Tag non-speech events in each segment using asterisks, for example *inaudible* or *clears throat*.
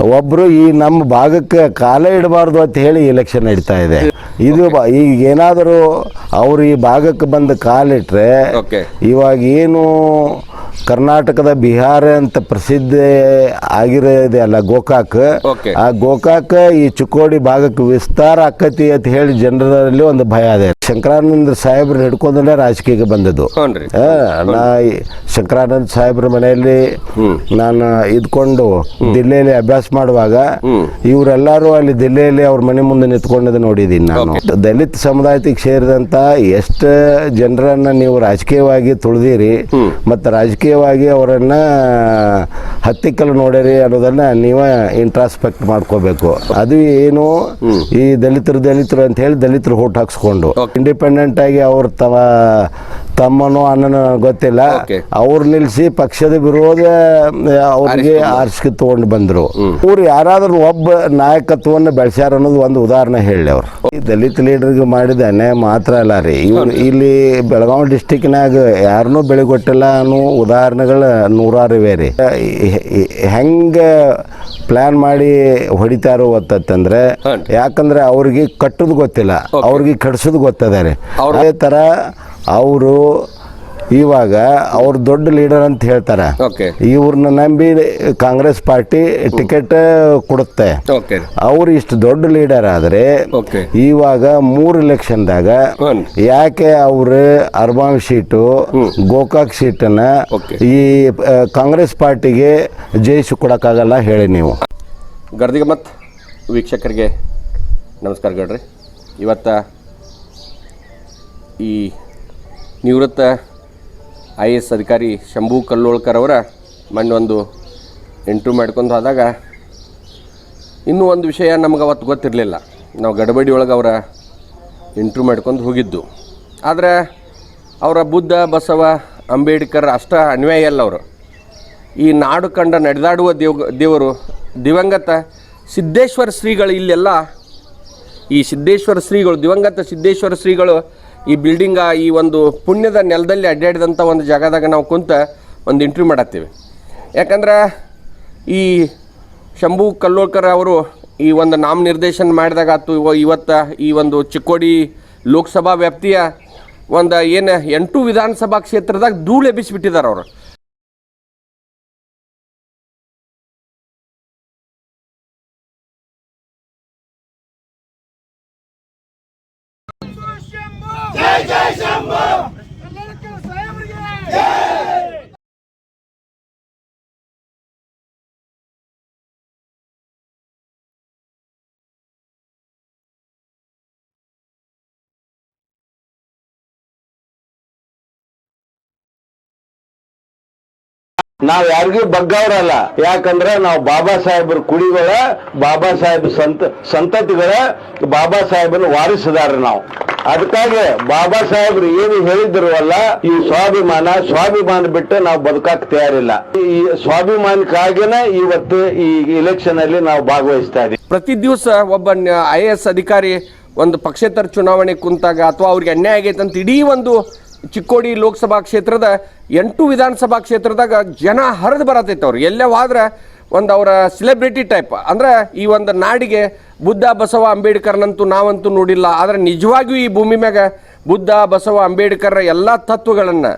ಒಬ್ರು ಈ ನಮ್ಮ ಭಾಗಕ್ಕೆ ಕಾಲ ಇಡಬಾರ್ದು ಅಂತ ಹೇಳಿ ಎಲೆಕ್ಷನ್ ನಡೀತಾ ಇದೆ. ಇದು ಈಗ ಏನಾದರೂ ಅವರು ಈ ಭಾಗಕ್ಕೆ ಬಂದು ಕಾಲಿಟ್ರೆ ಇವಾಗ ಏನು ಕರ್ನಾಟಕದ ಬಿಹಾರ ಅಂತ ಪ್ರಸಿದ್ಧ ಆಗಿರೋದೆ ಅಲ್ಲ ಗೋಕಾಕ್. ಆ ಗೋಕಾಕ್ ಈ ಚಿಕ್ಕೋಡಿ ಭಾಗಕ್ಕೆ ವಿಸ್ತಾರ ಆಕತಿ ಅಂತ ಹೇಳಿ ಜನರಲ್ಲಿ ಒಂದು ಭಯ ಇದೆ ಶಂಕರಾನಂದ ಸಾಹೇಬ್ರು ಹಿಡ್ಕೊಂಡೇ ರಾಜಕೀಯಕ್ಕೆ ಬಂದದ್ದು. ಆ, ನಾ ಈ ಶಂಕರಾನಂದ ಸಾಹೇಬ್ರ ಮನೆಯಲ್ಲಿ ನಾನು ಇದ್ಕೊಂಡು ದಿಲ್ಲಿಯಲ್ಲಿ ಅಭ್ಯಾಸ ಮಾಡುವಾಗ ಇವರೆಲ್ಲರೂ ಅಲ್ಲಿ ದಿಲ್ಲಿಯಲ್ಲಿ ಅವ್ರ ಮನೆ ಮುಂದೆ ನಿಂತ್ಕೊಂಡದ್ ನೋಡಿದ್ದೀನಿ ನಾನು. ದಲಿತ ಸಮುದಾಯಕ್ಕೆ ಸೇರಿದಂತ ಎಷ್ಟು ಜನರನ್ನ ನೀವು ರಾಜಕೀಯವಾಗಿ ತುಳಿದಿರಿ ಮತ್ತು ರಾಜಕೀಯವಾಗಿ ಅವರನ್ನು ಹತ್ತಿಕ್ಕಲು ನೋಡಿರಿ ಅನ್ನೋದನ್ನ ನೀವೇ ಇಂಟ್ರಾಸ್ಪೆಕ್ಟ್ ಮಾಡ್ಕೋಬೇಕು. ಅದು ಏನು ಈ ದಲಿತರು ದಲಿತರು ಅಂತ ಹೇಳಿ ದಲಿತರು ಹೋಟ್ ಹಾಕ್ಸ್ಕೊಂಡು. ಇಂಡಿಪೆಂಡೆಂಟ್ ಆಗಿ ಅವ್ರ ತಮ್ಮ ತಮ್ಮನೋ ಅಣ್ಣನೋ ಗೊತ್ತಿಲ್ಲ. ಅವ್ರು ನಿಲ್ಸಿ ಪಕ್ಷದ ವಿರೋಧ ಅವ್ರಿಗೆ ಆರಿಸ್ಕೆ ತಗೊಂಡು ಬಂದ್ರು. ಅವ್ರು ಯಾರಾದರೂ ಒಬ್ಬ ನಾಯಕತ್ವವನ್ನು ಬೆಳೆಸ್ಯಾರ ಅನ್ನೋದು ಒಂದು ಉದಾಹರಣೆ ಹೇಳಿ ಅವರು. ಈ ದಲಿತ ಲೀಡರ್ಗೆ ಮಾಡಿದ ಅನ್ಯಾಯ ಮಾತ್ರ ಅಲ್ಲ ರೀ. ಇವ್ರು ಇಲ್ಲಿ ಬೆಳಗಾವಿ ಡಿಸ್ಟಿಕ್ನಾಗ ಯಾರನ್ನೂ ಬೆಳೆಗೊಟ್ಟಿಲ್ಲ ಅನ್ನೋ ಉದಾಹರಣೆಗಳು ನೂರಾರು ಇವೆ ರೀ. ಹೆಂಗೆ ಪ್ಲ್ಯಾನ್ ಮಾಡಿ ಹೊಡಿತಾರೋ ಗೊತ್ತಂದ್ರೆ. ಯಾಕಂದ್ರೆ ಅವ್ರಿಗೆ ಕಟ್ಟೋದು ಗೊತ್ತಿಲ್ಲ. ಅವ್ರಿಗೆ ಕಟ್ಸೋದು ಗೊತ್ತದ ರೀ. ಅದೇ ಥರ ಅವರು ಇವಾಗ ಅವ್ರು ದೊಡ್ಡ ಲೀಡರ್ ಅಂತ ಹೇಳ್ತಾರೆ. ಓಕೆ ಇವ್ರನ್ನ ನಂಬಿ ಕಾಂಗ್ರೆಸ್ ಪಾರ್ಟಿ ಟಿಕೆಟ್ ಕೊಡುತ್ತೆ. ಓಕೆ ಅವ್ರು ಇಷ್ಟು ದೊಡ್ಡ ಲೀಡರ್ ಆದರೆ ಓಕೆ ಇವಾಗ ಮೂರು ಎಲೆಕ್ಷನ್ದಾಗ ಹ್ಞೂ ಯಾಕೆ ಅವರು ಅರ್ಬಾಂಗ್ ಸೀಟು ಗೋಕಾಕ್ ಸೀಟನ್ನ. ಈ ಕಾಂಗ್ರೆಸ್ ಪಾರ್ಟಿಗೆ ಜಯಿಸಿ ಕೊಡೋಕ್ಕಾಗಲ್ಲ ಹೇಳಿ ನೀವು. ಗರ್ದಿಗೆ ಮತ್ತು ವೀಕ್ಷಕರಿಗೆ ನಮಸ್ಕಾರ ಗಡ್ರಿ ಇವತ್ತ ಈ ನಿವೃತ್ತ ಐ ಎ ಎಸ್ ಅಧಿಕಾರಿ ಶಂಭು ಕಲ್ಲೋಳ್ಕರ್ ಅವರ ಮೊನ್ನೆ ಒಂದು ಇಂಟರ್ವ್ಯೂ ಮಾಡ್ಕೊಂಡು ಹೋದಾಗ, ಇನ್ನೂ ಒಂದು ವಿಷಯ ನಮ್ಗೆ ಅವತ್ತು ಗೊತ್ತಿರಲಿಲ್ಲ. ನಾವು ಗಡಬಡಿ ಒಳಗೆ ಅವರ ಇಂಟ್ರ್ಯೂ ಮಾಡ್ಕೊಂಡು ಹೋಗಿದ್ದು. ಆದರೆ ಅವರ ಬುದ್ಧ, ಬಸವ, ಅಂಬೇಡ್ಕರ್ ಅಷ್ಟ ಅನ್ವಯ ಅಲ್ಲ ಅವರು. ಈ ನಾಡು ಕಂಡ ನಡೆದಾಡುವ ದೇವ್, ದೇವರು ದಿವಂಗತ ಸಿದ್ದೇಶ್ವರ ಶ್ರೀಗಳು ಇಲ್ಲೆಲ್ಲ ಈ ಸಿದ್ದೇಶ್ವರ ಶ್ರೀಗಳು, ದಿವಂಗತ ಸಿದ್ದೇಶ್ವರ ಶ್ರೀಗಳು ಈ ಬಿಲ್ಡಿಂಗ ಈ ಒಂದು ಪುಣ್ಯದ ನೆಲದಲ್ಲಿ ಅಡ್ಡಾಡಿದಂಥ ಒಂದು ಜಾಗದಾಗ ನಾವು ಕುಂತ ಒಂದು ಇಂಟ್ರ್ಯೂ ಮಾಡತ್ತೀವಿ. ಯಾಕಂದ್ರೆ ಈ ಶಂಭು ಕಲ್ಲೋಳ್ಕರ್ ಅವರು ಈ ಒಂದು ನಾಮ ನಿರ್ದೇಶನ ಮಾಡಿದಾಗ ಆತು ಇವತ್ತು ಈ ಒಂದು ಚಿಕ್ಕೋಡಿ ಲೋಕಸಭಾ ವ್ಯಾಪ್ತಿಯ ಒಂದು ಏನು ಎಂಟು ವಿಧಾನಸಭಾ ಕ್ಷೇತ್ರದಾಗ ಧೂಳು ಎಬ್ಬಿಸಿಬಿಟ್ಟಿದ್ದಾರೆ ಅವರು. ನಾವ್ ಯಾರಿಗೂ ಬಗ್ಗವ್ರಲ್ಲ. ಯಾಕಂದ್ರೆ ನಾವು ಬಾಬಾ ಸಾಹೇಬ್ರ ಕುಡಿಗಳ ಬಾಬಾ ಸಾಹೇಬ್ ಸಂತ, ಸಂತತಿಗಳ, ಬಾಬಾ ಸಾಹೇಬನ ವಾರಿಸಿದಾರ ನಾವು. ಅದಕ್ಕಾಗಿ ಬಾಬಾ ಸಾಹೇಬ್ರು ಏನು ಹೇಳಿದ್ರು ಅಲ್ಲ, ಈ ಸ್ವಾಭಿಮಾನ ಸ್ವಾಭಿಮಾನ ಬಿಟ್ಟು ನಾವು ಬದುಕಕ್ ತಯಾರಿಲ್ಲ. ಈ ಸ್ವಾಭಿಮಾನಕ್ಕಾಗಿನ ಇವತ್ತು ಈ ಇಲೆಕ್ಷನ್ ಅಲ್ಲಿ ನಾವು ಭಾಗವಹಿಸ್ತಾ ಇದೀವಿ. ಪ್ರತಿ ದಿವಸ ಒಬ್ಬ ಐ ಎಸ್ ಅಧಿಕಾರಿ ಒಂದು ಪಕ್ಷೇತರ ಚುನಾವಣೆ ಕುಂತಾಗ ಅಥವಾ ಅವ್ರಿಗೆ ಅನ್ಯಾಯ ಆಗೈತೆ ಅಂತ ಇಡೀ ಒಂದು ಚಿಕ್ಕೋಡಿ ಲೋಕಸಭಾ ಕ್ಷೇತ್ರದ ಎಂಟು ವಿಧಾನಸಭಾ ಕ್ಷೇತ್ರದಾಗ ಜನ ಹರಿದು ಬರತೈತೆ ಅವ್ರು. ಎಲ್ಲೇ ಹೋದ್ರೆ ಒಂದು ಅವರ ಸೆಲೆಬ್ರಿಟಿ ಟೈಪ್ ಅಂದ್ರೆ ಈ ಒಂದು ನಾಡಿಗೆ ಬುದ್ಧ, ಬಸವ, ಅಂಬೇಡ್ಕರ್ನಂತೂ ನಾವಂತೂ ನೋಡಿಲ್ಲ. ಆದರೆ ನಿಜವಾಗಿಯೂ ಈ ಭೂಮಿ ಮ್ಯಾಗ ಬುದ್ಧ, ಬಸವ ಅಂಬೇಡ್ಕರ್ ಎಲ್ಲ ತತ್ವಗಳನ್ನು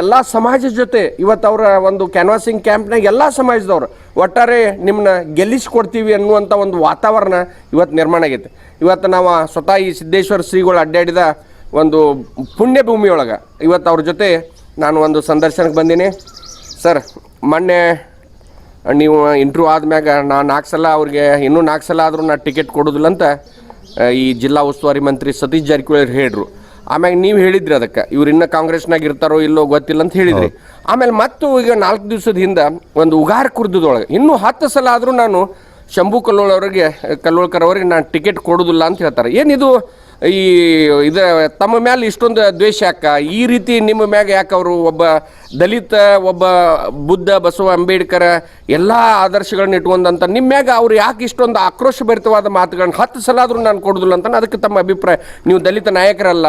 ಎಲ್ಲ ಸಮಾಜದ ಜೊತೆ ಇವತ್ತು ಅವರ ಒಂದು ಕ್ಯಾನ್ವಾಸಿಂಗ್ ಕ್ಯಾಂಪ್ನಾಗ ಎಲ್ಲ ಸಮಾಜದವ್ರು ಒಟ್ಟಾರೆ ನಿಮ್ಮನ್ನ ಗೆಲ್ಲಿಸ್ಕೊಡ್ತೀವಿ ಅನ್ನುವಂಥ ಒಂದು ವಾತಾವರಣ ಇವತ್ತು ನಿರ್ಮಾಣ ಆಗೈತೆ. ಇವತ್ತು ನಾವು ಸ್ವತಃ ಈ ಸಿದ್ದೇಶ್ವರ ಶ್ರೀಗಳು ಅಡ್ಡಾಡಿದ ಒಂದು ಪುಣ್ಯ ಭೂಮಿಯೊಳಗೆ. ಇವತ್ತು ಅವ್ರ ಜೊತೆ ನಾನು ಒಂದು ಸಂದರ್ಶನಕ್ಕೆ ಬಂದೀನಿ. ಸರ್ ಮೊನ್ನೆ ನೀವು ಇಂಟ್ರ್ಯೂ ಆದ್ಮ್ಯಾಗ ನಾ ನಾಲ್ಕು ಸಲ ಅವ್ರಿಗೆ ಇನ್ನೂ ನಾಲ್ಕು ಸಲ ಆದರೂ ನಾನು ಟಿಕೆಟ್ ಕೊಡೋದಿಲ್ಲ ಅಂತ ಈ ಜಿಲ್ಲಾ ಉಸ್ತುವಾರಿ ಮಂತ್ರಿ ಸತೀಶ್ ಜಾರಕಿಹೊಳಿ ಹೇಳ್ರು. ಆಮ್ಯಾಗ ನೀವು ಹೇಳಿದ್ರಿ ಅದಕ್ಕೆ ಇವ್ರು ಇನ್ನೂ ಕಾಂಗ್ರೆಸ್ನಾಗ ಇರ್ತಾರೋ ಇಲ್ಲೋ ಗೊತ್ತಿಲ್ಲ ಅಂತ ಹೇಳಿದ್ರಿ ಆಮೇಲೆ ಮತ್ತು ಈಗ ನಾಲ್ಕು ದಿವಸದ ಹಿಂದೆ ಒಂದು ಉಗಾರ ಕುರ್ದದೊಳಗೆ ಇನ್ನೂ ಹತ್ತು ಸಲ ಆದರೂ ನಾನು ಶಂಭು ಕಲ್ಲೋಳ್ ಅವರಿಗೆ ಕಲ್ಲೋಳ್ಕರ್ ಅವರಿಗೆ ನಾನು ಟಿಕೆಟ್ ಕೊಡೋದಿಲ್ಲ ಅಂತ ಹೇಳ್ತಾರೆ. ಏನಿದು ಈ ಇದು ತಮ್ಮ ಮ್ಯಾಲೆ ಇಷ್ಟೊಂದು ದ್ವೇಷ ಯಾಕೆ? ಈ ರೀತಿ ನಿಮ್ಮ ಮ್ಯಾಗ ಯಾಕೆ ಅವರು ಒಬ್ಬ ದಲಿತ, ಒಬ್ಬ ಬುದ್ಧ, ಬಸವ, ಅಂಬೇಡ್ಕರ್ ಎಲ್ಲ ಆದರ್ಶಗಳನ್ನ ಇಟ್ಕೊಂಡಂತ ನಿಮ್ಮ್ಯಾಗ ಅವ್ರು ಯಾಕೆ ಇಷ್ಟೊಂದು ಆಕ್ರೋಶಭರಿತವಾದ ಮಾತುಗಳನ್ನ ಹತ್ತು ಸಲ ಆದರೂ ನಾನು ಕೊಡೋದಿಲ್ಲ ಅಂತ ಅದಕ್ಕೆ ತಮ್ಮ ಅಭಿಪ್ರಾಯ. ನೀವು ದಲಿತ ನಾಯಕರಲ್ಲ,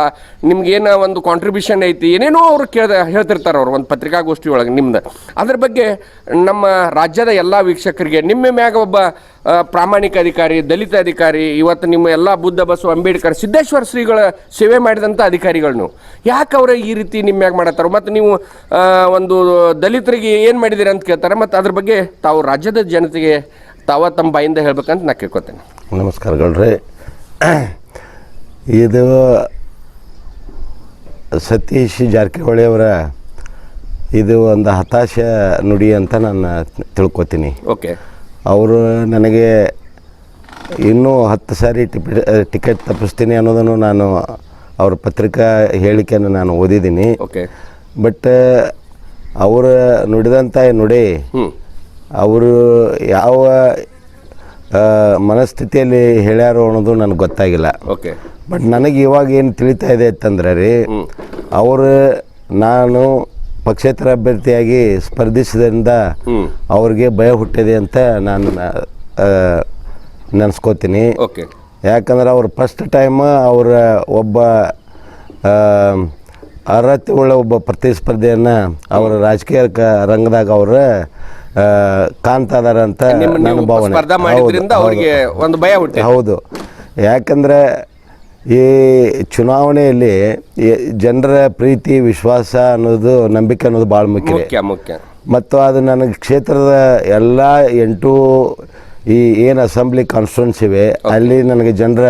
ನಿಮ್ಗೇನು ಒಂದು ಕಾಂಟ್ರಿಬ್ಯೂಷನ್ ಐತಿ, ಏನೇನೋ ಅವರು ಕೇಳ್ದ, ಹೇಳ್ತಿರ್ತಾರೆ ಅವ್ರು ಒಂದು ಪತ್ರಿಕಾಗೋಷ್ಠಿ ಒಳಗೆ ನಿಮ್ದು. ಅದ್ರ ಬಗ್ಗೆ ನಮ್ಮ ರಾಜ್ಯದ ಎಲ್ಲ ವೀಕ್ಷಕರಿಗೆ, ನಿಮ್ಮ ಮ್ಯಾಗ ಒಬ್ಬ ಪ್ರಾಮಾಣಿಕ ಅಧಿಕಾರಿ, ದಲಿತ ಅಧಿಕಾರಿ, ಇವತ್ತು ನಿಮ್ಮ ಎಲ್ಲ ಬುದ್ಧ, ಬಸವ, ಅಂಬೇಡ್ಕರ್, ಸಿದ್ದೇಶ್ವರ ಶ್ರೀಗಳ ಸೇವೆ ಮಾಡಿದಂಥ ಅಧಿಕಾರಿಗಳು ಯಾಕೆ ಅವರೇ ಈ ರೀತಿ ನಿಮ್ಮ್ಯಾಗ ಮಾಡತ್ತಾರೋ? ಮತ್ತು ನೀವು ಒಂದು ದಲಿತರಿಗೆ ಏನು ಮಾಡಿದ್ದೀರಿ ಅಂತ ಕೇಳ್ತಾರೆ ಮತ್ತು ಅದ್ರ ಬಗ್ಗೆ ತಾವು ರಾಜ್ಯದ ಜನತೆಗೆ ತಾವ ತಮ್ಮ ಬಾಯಿಂದ ಹೇಳ್ಬೇಕಂತ ನಾ ಕೇಳ್ಕೊತೇನೆ. ನಮಸ್ಕಾರಗಳ್ರಿ ಇದು ಸತೀಶ್ ಜಾರಕಿಹೊಳಿ ಅವರ ಇದು ಒಂದು ಹತಾಶ ನುಡಿ ಅಂತ ನಾನು ತಿಳ್ಕೊತೀನಿ. ಓಕೆ. ಅವರು ನನಗೆ ಇನ್ನೂ ಹತ್ತು ಸಾರಿ ಟಿಪಿ ಟಿಕೆಟ್ ತಪ್ಪಿಸ್ತೀನಿ ಅನ್ನೋದನ್ನು ನಾನು ಅವ್ರ ಪತ್ರಿಕಾ ಹೇಳಿಕೆಯನ್ನು ನಾನು ಓದಿದ್ದೀನಿ. ಓಕೆ. ಬಟ್ ಅವರ ನುಡಿದಂಥ ನುಡಿ ಅವರು ಯಾವ ಮನಸ್ಥಿತಿಯಲ್ಲಿ ಹೇಳ್ಯಾರು ಅನ್ನೋದು ನನಗೆ ಗೊತ್ತಾಗಿಲ್ಲ. ಓಕೆ. ಬಟ್ ನನಗೆ ಇವಾಗ ಏನು ತಿಳಿತಾ ಇದೆ ಅಂತಂದ್ರೆ ರೀ ಅವರು ನಾನು ಪಕ್ಷೇತರ ಅಭ್ಯರ್ಥಿಯಾಗಿ ಸ್ಪರ್ಧಿಸಿದ್ರಿಂದ ಅವ್ರಿಗೆ ಭಯ ಹುಟ್ಟಿದೆ ಅಂತ ನಾನು ನೆನೆಸ್ಕೋತೀನಿ. ಓಕೆ. ಯಾಕಂದ್ರೆ ಅವ್ರು ಫಸ್ಟ್ ಟೈಮ್ ಅವರ ಒಬ್ಬ ಅರ್ಹತೆ ಉಳ್ಳ ಒಬ್ಬ ಪ್ರತಿಸ್ಪರ್ಧೆಯನ್ನು ಅವರ ರಾಜಕೀಯ ಕ- ರಂಗದಾಗ ಅವರ ಕಾಣ್ತಾ ಇದಾರೆ ಅಂತ ನನ್ನ ಭಾವನೆ. ಹೌದು, ಅವ್ರಿಗೆ ಒಂದು ಭಯ ಹುಟ್ಟಿ ಹೌದು. ಯಾಕಂದ್ರೆ ಈ ಚುನಾವಣೆಯಲ್ಲಿ ಜನರ ಪ್ರೀತಿ ವಿಶ್ವಾಸ ಅನ್ನೋದು ನಂಬಿಕೆ ಅನ್ನೋದು ಭಾಳ ಮುಖ್ಯ ಮುಖ್ಯ ಮತ್ತು ಅದು ನನಗೆ ಕ್ಷೇತ್ರದ ಎಲ್ಲ ಎಂಟು ಈ ಏನು ಅಸೆಂಬ್ಲಿ ಕಾನ್ಸ್ಟಿಟ್ಯೂನ್ಸ್ ಇವೆ ಅಲ್ಲಿ ನನಗೆ ಜನರ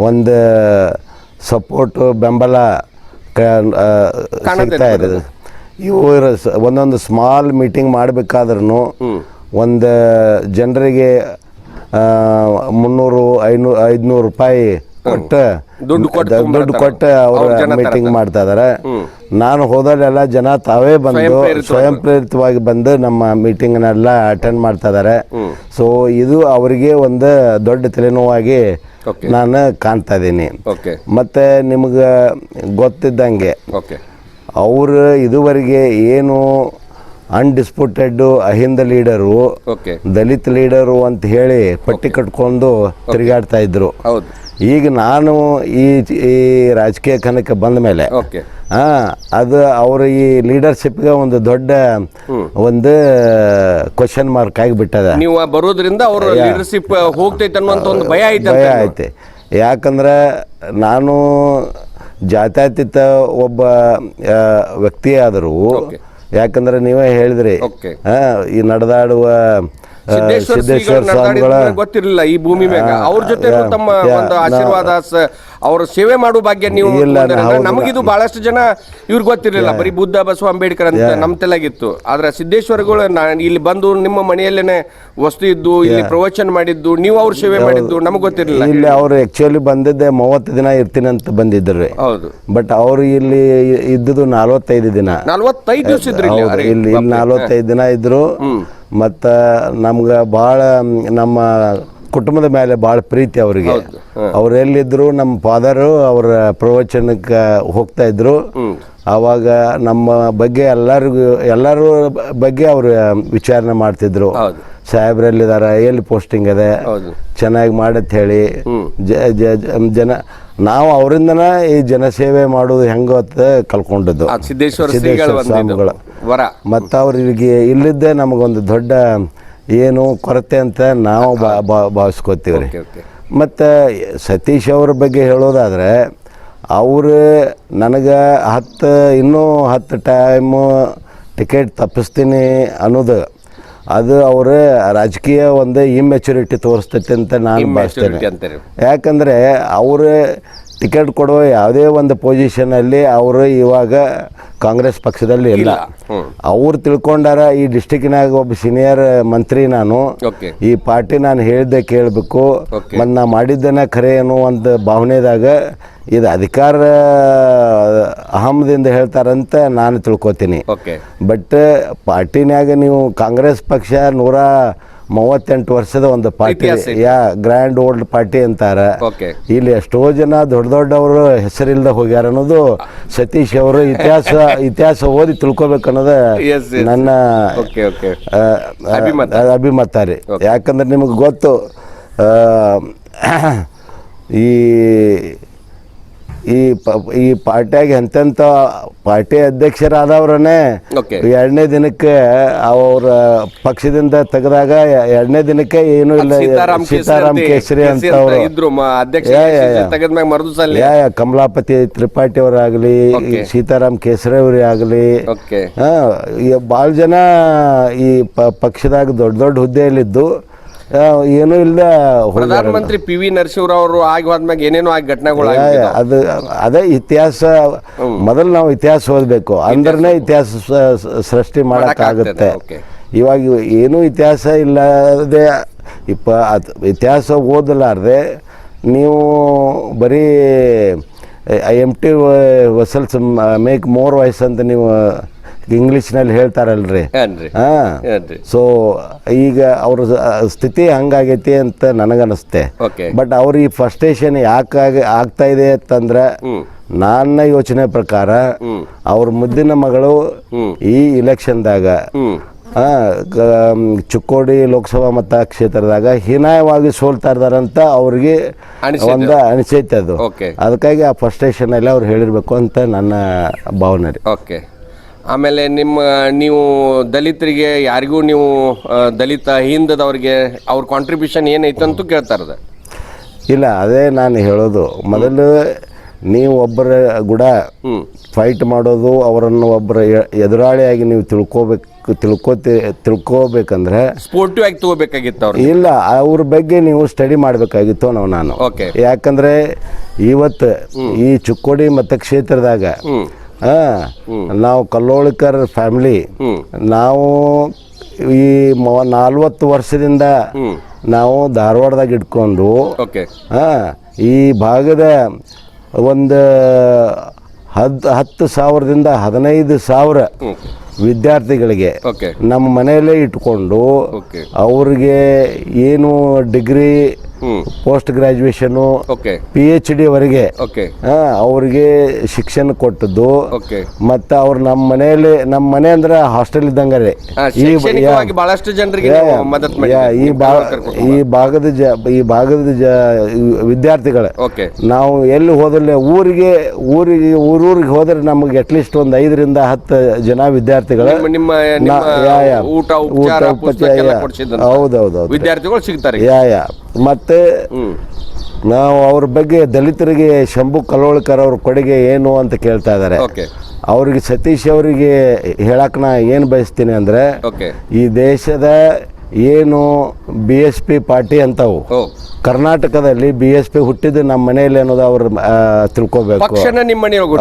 ಒಂದು ಸಪೋರ್ಟು ಬೆಂಬಲ ಸಿಗ್ತಾ ಇದೆ ಇವು ಒಂದೊಂದು ಸ್ಮಾಲ್ ಮೀಟಿಂಗ್ ಮಾಡಬೇಕಾದ್ರೂ ಒಂದು ಜನರಿಗೆ ಮುನ್ನೂರು ಐನೂರು ಐದುನೂರು ರೂಪಾಯಿ ಕೊಟ್ಟು ದುಡ್ಡು ದುಡ್ಡು ಕೊಟ್ಟು ಅವರು ಮೀಟಿಂಗ್ ಮಾಡ್ತಾ ಇದಾರೆ ನಾನು ಹೋದಲ್ಲೆಲ್ಲ ಜನ ತಾವೇ ಬಂದು. ಸ್ವಯಂ ಪ್ರೇರಿತವಾಗಿ ಬಂದು ನಮ್ಮ ಮೀಟಿಂಗ್ನೆಲ್ಲ ಅಟೆಂಡ್ ಮಾಡ್ತಾ ಇದ್ದಾರೆ ಸೊ ಇದು ಅವರಿಗೆ ಒಂದು ದೊಡ್ಡ ತಲೆನೋವಾಗಿ ನಾನು ಕಾಣ್ತಾ ಇದ್ದೀನಿ ಮತ್ತೆ ನಿಮ್ಗೆ ಗೊತ್ತಿದ್ದಂಗೆ ಅವರು ಇದುವರೆಗೆ ಏನು undisputed Ahinda leader Dalit leader ಅಂತ ಹೇಳಿ ಪಟ್ಟಿ ಕಟ್ಕೊಂಡು ತಿರುಗಾಡ್ತಾ ಇದ್ರು ಹೌದು. ಈಗ ನಾನು ಈ ಈ ರಾಜಕೀಯ ಕಣಕ್ಕೆ ಬಂದ ಮೇಲೆ ಅದು ಅವ್ರ ಈ ಲೀಡರ್ಶಿಪ್ಗೆ ಒಂದು ದೊಡ್ಡ ಒಂದು ಕ್ವಶನ್ ಮಾರ್ಕ್ ಆಗಿಬಿಟ್ಟದ ನೀವು ಬರೋದ್ರಿಂದ ಅವ್ರ ಲೀಡರ್ಶಿಪ್ ಹೋಗ್ತೈತೆ ಅನ್ನುವಂತ ಒಂದು ಭಯ ಐತೆ ಭಯ ಐತೆ. ಯಾಕಂದ್ರೆ ನಾನು ಜಾತ್ಯತೀತ ಒಬ್ಬ ವ್ಯಕ್ತಿಯಾದರೂ ವ್ಯಕ್ತಿ ಆದರೂ ಯಾಕಂದ್ರೆ ನೀವೇ ಹೇಳಿದ್ರಿ. ಈ ನಡೆದಾಡುವ ಸಿದ್ದೇಶ್ವರ ಸ್ವಾಮಿಗಳ ಗೊತ್ತಿರಲಿಲ್ಲ ಈ ಭೂಮಿ ಮ್ಯಾಗ. ಅವ್ರ ಜೊತೆ ತಮ್ಮ ಒಂದು ಆಶೀರ್ವಾದ ಅವ್ರ ಸೇವೆ ಮಾಡೋ ಭಾಗ್ಯ ನೀವು ನಮಗಿದು ಬಹಳಷ್ಟು ಜನ ಇವ್ರಿಗೆ ಗೊತ್ತಿರಲಿಲ್ಲ. ಬರೀ ಬುದ್ಧ ಬಸವ ಅಂಬೇಡ್ಕರ್ ಅಂತ ನಮ್ಮ ತಲೆಗಿತ್ತು. ಆದ್ರೆ ಸಿದ್ದೇಶ್ವರಗಳು ಇಲ್ಲಿ ಬಂದು ನಿಮ್ಮ ಮನೆಯಲ್ಲೇನೆ ವಸ್ತು ಇದ್ದು ಇಲ್ಲಿ ಪ್ರವಚನ ಮಾಡಿದ್ದು ನೀವು ಅವ್ರ ಸೇವೆ ಮಾಡಿದ್ದು ನಮಗೆ ಗೊತ್ತಿರಲಿಲ್ಲ ಇಲ್ಲಿ ಅವ್ರು ಆಕ್ಚುಲಿ ಬಂದಿದ್ದೆ ಮೂವತ್ತು ದಿನ ಇರ್ತೀನಿ ಅಂತ ಬಂದಿದ್ರು ಹೌದು. ಬಟ್ ಅವ್ರು ಇಲ್ಲಿ ಇದ್ದುದು ನಲವತ್ತೈದು ದಿನ. ನಲ್ವತ್ತೈದು ದಿವಸ ಇದ್ರು ಇಲ್ಲಿ ನಲವತ್ತೈದು ದಿನ ಇದ್ರು. ಮತ್ತು ನಮ್ಗೆ ಭಾಳ ನಮ್ಮ ಕುಟುಂಬದ ಮೇಲೆ ಭಾಳ ಪ್ರೀತಿ ಅವರಿಗೆ. ಅವರೆಲ್ಲಿದ್ದರು ನಮ್ಮ ಫಾದರು ಅವರ ಪ್ರವಚನಕ್ಕೆ ಹೋಗ್ತಾ ಇದ್ರು. ಆವಾಗ ನಮ್ಮ ಬಗ್ಗೆ ಎಲ್ಲರಿಗೂ ಎಲ್ಲರೂ ಬಗ್ಗೆ ಅವರು ವಿಚಾರಣೆ ಮಾಡ್ತಿದ್ರು. ಸಾಹೇಬ್ರೆಲ್ಲಿದ್ದಾರೆ ಎಲ್ಲಿ ಪೋಸ್ಟಿಂಗ್ ಇದೆ. ಚೆನ್ನಾಗಿ ಮಾಡತ್ ಹೇಳಿ. ಜನ ನಾವು ಅವರಿಂದನ ಈ ಜನಸೇವೆ ಮಾಡೋದು ಹೆಂಗೋ ಅಂತ ಕಲ್ಕೊಂಡಿದ್ದು. ಸಿದ್ದೇಶ್ವರ ವರ. ಮತ್ತು ಅವ್ರಿಗೆ ಇಲ್ಲಿದ್ದೇ ನಮಗೊಂದು ದೊಡ್ಡ ಏನು ಕೊರತೆ ಅಂತ ನಾವು ಭಾವಿಸ್ಕೋತೀವಿ ರೀ ಮತ್ತು ಸತೀಶ್ ಅವ್ರ ಬಗ್ಗೆ ಹೇಳೋದಾದರೆ ಅವರು ನನಗೆ ಹತ್ತು ಇನ್ನೂ ಹತ್ತು ಟೈಮು ಟಿಕೆಟ್ ತಪ್ಪಿಸ್ತೀನಿ ಅನ್ನೋದು ಅದು ಅವರ ರಾಜಕೀಯ ಒಂದು ಇಮ್ಮೆಚುರಿಟಿ ತೋರಿಸ್ತೈತೆ ಅಂತ ನಾನು ಭಾವಿಸ್ತೇನೆ. ಯಾಕಂದರೆ ಅವರು ಟಿಕೆಟ್ ಕೊಡುವ ಯಾವುದೇ ಒಂದು ಪೊಸಿಷನಲ್ಲಿ ಅವರು ಇವಾಗ ಕಾಂಗ್ರೆಸ್ ಪಕ್ಷದಲ್ಲಿ ಇಲ್ಲ. ಅವ್ರು ತಿಳ್ಕೊಂಡಾರ ಈ ಡಿಸ್ಟಿಕ್ನಾಗ ಒಬ್ಬ ಸೀನಿಯರ್ ಮಂತ್ರಿ ನಾನು. ಈ ಪಾರ್ಟಿ ನಾನು ಹೇಳಿದ್ದೆ ಕೇಳಬೇಕು. ಮತ್ತು ನಾ ಮಾಡಿದ್ದೇನೆ ಖರೆ ಅನ್ನೋ ಒಂದು ಭಾವನೆದಾಗ ಇದು ಅಧಿಕಾರ ಅಹಮದಿಂದ ಹೇಳ್ತಾರಂತ ನಾನು ತಿಳ್ಕೊತೀನಿ. ಬಟ್ ಪಾರ್ಟಿನಾಗ ನೀವು ಕಾಂಗ್ರೆಸ್ ಪಕ್ಷ ನೂರ ಮೂವತ್ತೆಂಟು ವರ್ಷದ ಒಂದು ಪಾರ್ಟಿ ಯಾ ಗ್ರ್ಯಾಂಡ್ ಓಲ್ಡ್ ಪಾರ್ಟಿ ಅಂತಾರೆ. ಇಲ್ಲಿ ಎಷ್ಟೋ ಜನ ದೊಡ್ಡ ದೊಡ್ಡವರು ಹೆಸರಿಲ್ದ ಹೋಗ್ಯಾರ ಅನ್ನೋದು ಸತೀಶ್ ಅವರು ಇತಿಹಾಸ ಇತಿಹಾಸ ಓದಿ ತಿಳ್ಕೊಬೇಕು ಅನ್ನೋದು. ನನ್ನ ಅಭಿಮತ. ರೀ. ಯಾಕಂದ್ರೆ ನಿಮಗೆ ಗೊತ್ತು ಈ ಈ ಪ ಈ ಪಾರ್ಟಿಯಾಗ ಎಂತೆಂಥ ಪಾರ್ಟಿ ಅಧ್ಯಕ್ಷರಾದವ್ರನ್ನೇ. ಎರಡನೇ ದಿನಕ್ಕೆ ಅವರ ಪಕ್ಷದಿಂದ ತೆಗೆದಾಗ ಎರಡನೇ ದಿನಕ್ಕೆ ಏನು ಇಲ್ಲ. ಸೀತಾರಾಮ್ ಕೇಸರಿ ಅಂತ ಅವರು. ಕಮಲಾಪತಿ ತ್ರಿಪಾಠಿ ಅವರಾಗಲಿ. ಸೀತಾರಾಮ್ ಕೇಸರಿ ಅವರೇ ಆಗಲಿ. ಭಾಳ ಜನ ಈ ಪಕ್ಷದಾಗ ದೊಡ್ಡ ದೊಡ್ಡ ಹುದ್ದೆಯಲ್ಲಿದ್ದು. ಏನೂ ಇಲ್ಲ ಪ್ರಧಾನಮಂತ್ರಿ ಪಿ ವಿ ನರಸಿಂಹರಾವ್ ಅವರು ಆಗಿ ಹೋದ್ಮ್ಯಾಗ ಏನೇನೋ ಆಗಿ ಘಟನೆಗಳು. ಅದು ಅದೇ ಇತಿಹಾಸ ಮೊದಲು ನಾವು ಇತಿಹಾಸ ಓದಬೇಕು. ಅಂದ್ರೆ ಇತಿಹಾಸ ಸೃಷ್ಟಿ ಮಾಡೋಕ್ಕಾಗುತ್ತೆ. ಇವಾಗ ಏನೂ ಇತಿಹಾಸ ಇಲ್ಲದೆ ಇಪ್ಪ ಅದು ಇತಿಹಾಸ ಓದಲಾರ್ದೆ ನೀವು ಬರೀ M T vessels make more voice ಅಂತ ನೀವು ಇಂಗ್ಲೀಷ್ನಲ್ಲಿ ಹೇಳ್ತಾರಲ್ರಿ. ಹಾಂ. ಸೊ ಈಗ ಅವ್ರ ಸ್ಥಿತಿ ಹಂಗಾಗೈತಿ ಅಂತ ನನಗನ್ನಿಸ್ತೆ ಬಟ್ ಅವ್ರ ಈ ಫ್ರಸ್ಟ್ರೇಷನ್ ಯಾಕಾಗಿ ಆಗ್ತಾ ಇದೆ ಅಂತಂದ್ರೆ ನನ್ನ ಯೋಚನೆ ಪ್ರಕಾರ ಅವ್ರ ಮುದ್ದಿನ ಮಗಳು ಈ ಇಲೆಕ್ಷನ್ದಾಗ ದಾಗ ಚುಕ್ಕೋಡಿ ಲೋಕಸಭಾ ಮತಕ್ಷೇತ್ರದಾಗ ಹೀನಾಯವಾಗಿ ಸೋಲ್ತಾ ಇದಾರಂತ ಅವ್ರಿಗೆ. ಒಂದು ಅನಿಸೈತೆ ಅದು. ಅದಕ್ಕಾಗಿ ಆ ಫ್ರಸ್ಟ್ರೇಷನ್ ಎಲ್ಲ ಅವ್ರು ಹೇಳಿರ್ಬೇಕು ಅಂತ ನನ್ನ ಭಾವನೆ ರೀ. ಓಕೆ ಆಮೇಲೆ ನಿಮ್ಮ ನೀವು ದಲಿತರಿಗೆ ಯಾರಿಗೂ ನೀವು ದಲಿತ ಹಿಂದದವ್ರಿಗೆ ಅವ್ರ ಕಾಂಟ್ರಿಬ್ಯೂಷನ್ ಅಂತ ಕೇಳ್ತಾರದ ಇಲ್ಲ ಅದೇ ನಾನು ಹೇಳೋದು. ಮೊದಲು ನೀವು ಒಬ್ಬರ ಗುಡ ಫೈಟ್ ಮಾಡೋದು ಅವರನ್ನು ಒಬ್ಬರ ಎದುರಾಳಿಯಾಗಿ ನೀವು ತಿಳ್ಕೋಬೇಕು ತಿಳ್ಕೋತಿ ತಿಳ್ಕೋಬೇಕಂದ್ರೆ ಸ್ಪೋರ್ಟಿವ್ ಆಗಿ ತಗೋಬೇಕಾಗಿತ್ತು ಅವ್ರು. ಇಲ್ಲ ಅವ್ರ ಬಗ್ಗೆ ನೀವು ಸ್ಟಡಿ ಮಾಡಬೇಕಾಗಿತ್ತು ನಾವು ನಾನು. ಓಕೆ ಯಾಕಂದ್ರೆ ಇವತ್ತು ಈ ಚುಕ್ಕೋಡಿ ಮತಕ್ಷೇತ್ರದಾಗ ನಾವು ಕಲ್ಲೋಳಿಕರ್ ಫ್ಯಾಮಿಲಿ. ನಾವು ಈ ನಾಲ್ವತ್ತು ವರ್ಷದಿಂದ ನಾವು ಧಾರವಾಡದಾಗ ಇಟ್ಕೊಂಡು ಈ ಭಾಗದ ಒಂದು ಹದ್ ಹತ್ತು ಸಾವಿರದಿಂದ ಹದಿನೈದು ಸಾವಿರ ವಿದ್ಯಾರ್ಥಿಗಳಿಗೆ ನಮ್ಮ ಮನೆಯಲ್ಲೇ ಇಟ್ಕೊಂಡು ಅವ್ರಿಗೆ ಏನು degree post graduation P H D ವರೆಗೆ. ಅವ್ರಿಗೆ ಶಿಕ್ಷಣ ಕೊಟ್ಟದ್ದು. ಮತ್ತೆ ಅವ್ರು ನಮ್ಮ ಮನೆಯಲ್ಲಿ ನಮ್ಮ ಮನೆ ಅಂದ್ರೆ ಹಾಸ್ಟೆಲ್ ಇದ್ದಂಗಾರೆ. ಬಹಳಷ್ಟು ಜನರಿಗೆ ಈ ಈ ಭಾಗದ ಜ ಈ ಭಾಗದ ಜ ವಿದ್ಯಾರ್ಥಿಗಳು. ನಾವು ಎಲ್ಲಿ ಹೋದಲ್ಲಿ ಊರಿಗೆ ಊರಿಗೆ ಊರೂರಿಗೆ ಹೋದ್ರೆ ನಮಗೆ ಅಟ್ಲೀಸ್ಟ್ ಒಂದು ಐದರಿಂದ ಹತ್ತು ಜನ ವಿದ್ಯಾರ್ಥಿಗಳು. ಊಟ ಹೌದೌದೌದು. ವಿದ್ಯಾರ್ಥಿಗಳು ಸಿಗ್ತಾರೆ ಯಾ ಯಾ. ಮತ್ತೆ ನಾವು ಅವ್ರ ಬಗ್ಗೆ ದಲಿತರಿಗೆ ಶಂಭು ಕಲೋಳ್ಕರ್ ಅವ್ರ ಕೊಡುಗೆ ಏನು ಅಂತ ಕೇಳ್ತಾ ಇದ್ದಾರೆ ಅವ್ರಿಗೆ ಸತೀಶ್ ಅವರಿಗೆ ಹೇಳಕ್ ನಾ ಏನು ಬಯಸ್ತೀನಿ ಅಂದರೆ ಈ ದೇಶದ ಏನು ಬಿ ಎಸ್ ಪಿ ಪಾರ್ಟಿ ಅಂತವು. ಕರ್ನಾಟಕದಲ್ಲಿ ಬಿ ಎಸ್ ಪಿ ಹುಟ್ಟಿದ್ದು ನಮ್ಮ ಮನೆಯಲ್ಲಿ ಅನ್ನೋದು ಅವ್ರು ತಿಳ್ಕೋಬೇಕು.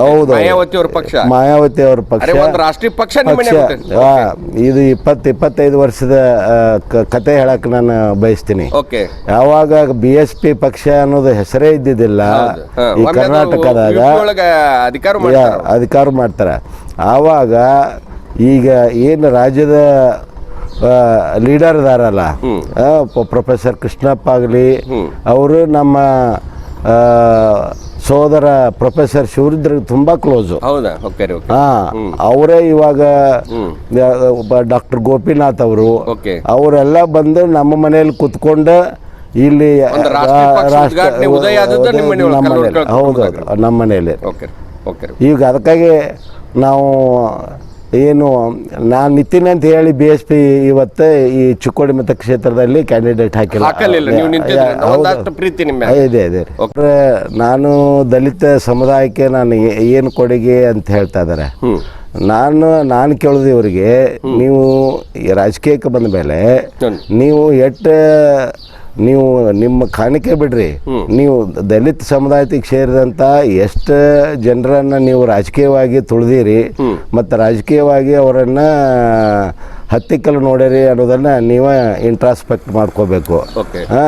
ಹೌದು. ಮಾಯಾವತಿ ಅವ್ರ ಪಕ್ಷ. ಮಾಯಾವತಿ ಅವ್ರ ಪಕ್ಷ. ರಾಷ್ಟ್ರೀಯ ಪಕ್ಷ ಇದು ಇಪ್ಪತ್ತು ಇಪ್ಪತ್ತೈದು ವರ್ಷದ ಕತೆ ಹೇಳಕ್ ನಾನು ಬಯಸ್ತೀನಿ. ಯಾವಾಗ ಬಿ ಎಸ್ ಪಿ ಪಕ್ಷ ಅನ್ನೋದು ಹೆಸರೇ ಇದ್ದಿದ್ದಿಲ್ಲ ಈ ಕರ್ನಾಟಕದಾಗ ಅಧಿಕಾರ ಮಾಡ್ತಾರೆ. ಆವಾಗ ಈಗ ಏನು ರಾಜ್ಯದ ಲೀಡರ್ ಇದಾರಲ್ಲ. ಪ್ರೊಫೆಸರ್ ಕೃಷ್ಣಪ್ಪ ಆಗಲಿ ಅವರು ನಮ್ಮ ಸೋದರ ಪ್ರೊಫೆಸರ್ ಶಿವರುದ್ರ ತುಂಬಾ ಕ್ಲೋಸು ಹಾ ಅವರೇ ಇವಾಗ ಡಾಕ್ಟರ್ ಗೋಪಿನಾಥ್ ಅವರು. ಅವರೆಲ್ಲ ಬಂದು ನಮ್ಮ ಮನೆಯಲ್ಲಿ ಕುತ್ಕೊಂಡು ಇಲ್ಲಿ ಆದದ್ದು ನಿಮ್ಮ ಮನೆಯಲ್ಲಿ. ಹೌದು ನಮ್ಮ ಈಗ ಅದಕ್ಕಾಗಿ ನಾವು ಏನು ನಾನು ನಿತಿನ್ ಅಂತ ಹೇಳಿ ಬಿ ಎಸ್ ಪಿ ಇವತ್ತು ಈ ಚಿಕ್ಕೋಡಿ ಮತಕ್ಷೇತ್ರದಲ್ಲಿ ಕ್ಯಾಂಡಿಡೇಟ್ ಹಾಕಿಲ್ಲ. ಇದೆ ಇದೆ ನಾನು ದಲಿತ ಸಮುದಾಯಕ್ಕೆ ನಾನು ಏನು ಕೊಡುಗೆ ಅಂತ ಹೇಳ್ತಾ ಇದ್ದಾರೆ. ನಾನು ನಾನು ಕೇಳೋದು ಇವರಿಗೆ ನೀವು ರಾಜಕೀಯಕ್ಕೆ ಬಂದ ಮೇಲೆ ನೀವು ಎಷ್ಟು ನೀವು ನಿಮ್ಮ ಕಾಣಿಕೆ ಬಿಡ್ರಿ. ನೀವು ದಲಿತ ಸಮುದಾಯಕ್ಕೆ ಸೇರಿದಂತ ಎಷ್ಟು ಜನರನ್ನ ನೀವು ರಾಜಕೀಯವಾಗಿ ತುಳಿದಿರಿ. ಮತ್ತು ರಾಜಕೀಯವಾಗಿ ಅವರನ್ನು ಹತ್ತಿಕ್ಕಲು ನೋಡ್ಯಾರಿ ಅನ್ನೋದನ್ನ ನೀವೇ ಇಂಟ್ರಾಸ್ಪೆಕ್ಟ್ ಮಾಡ್ಕೋಬೇಕು. ಓಕೆ ಹಾ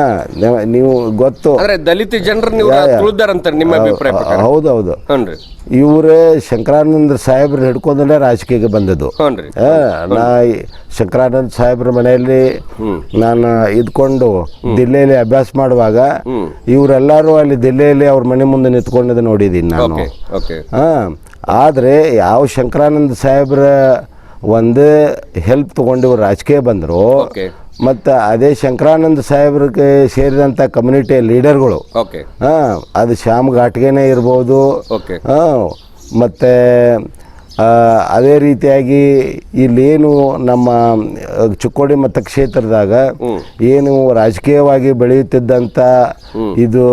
ನೀವು ಗೊತ್ತು. ಅಂದ್ರೆ ದಲಿತ ಜನರು ನೀವು. ತುಳಿದಾರಂತಾರೆ ನಿಮ್ಮ ಅಭಿಪ್ರಾಯ ಪ್ರಕಾರ? ಹೌದೌದು. ಹ್ಞೂ ಇವರೇ ಶಂಕರಾನಂದ ಸಾಹೇಬ್ರ ಹಿಡ್ಕೊಂಡೇ ರಾಜಕೀಯಕ್ಕೆ ಬಂದದ್ದು. ಹ್ಞೂ ನಾ ಶಂಕರಾನಂದ ಸಾಹೇಬ್ರ ಮನೆಯಲ್ಲಿ ನಾನು ಇದ್ಕೊಂಡು ದಿಲ್ಲಿಯಲ್ಲಿ ಅಭ್ಯಾಸ ಮಾಡುವಾಗ ಇವರೆಲ್ಲರೂ ಅಲ್ಲಿ ದಿಲ್ಲಿಯಲ್ಲಿ ಅವ್ರ ಮನೆ ಮುಂದೆ ನಿಂತ್ಕೊಂಡಿದ್ದು ನೋಡಿದ್ದೀನಿ ನಾನು. ಹಾ ಆದರೆ ಯಾವ ಶಂಕರಾನಂದ ಸಾಹೇಬ್ರ ಒಂದೇ ಹೆಲ್ಪ್ ತಗೊಂಡು ರಾಜಕೀಯ ಬಂದರು. ಮತ್ತು ಅದೇ ಶಂಕರಾನಂದ ಸಾಹೇಬ್ರಿಗೆ ಸೇರಿದಂಥ ಕಮ್ಯುನಿಟಿ ಲೀಡರ್ಗಳು ಹಾಂ ಅದು ಶ್ಯಾಮ್ ಘಾಟ್ಗೆನೇ ಇರ್ಬೋದು. ಹಾಂ ಮತ್ತು ಅದೇ ರೀತಿಯಾಗಿ ಇಲ್ಲೇನು ನಮ್ಮ ಚಿಕ್ಕೋಡಿ ಮತ ಕ್ಷೇತ್ರದಾಗ ಏನು ರಾಜಕೀಯವಾಗಿ ಬೆಳೆಯುತ್ತಿದ್ದಂಥ ಇದು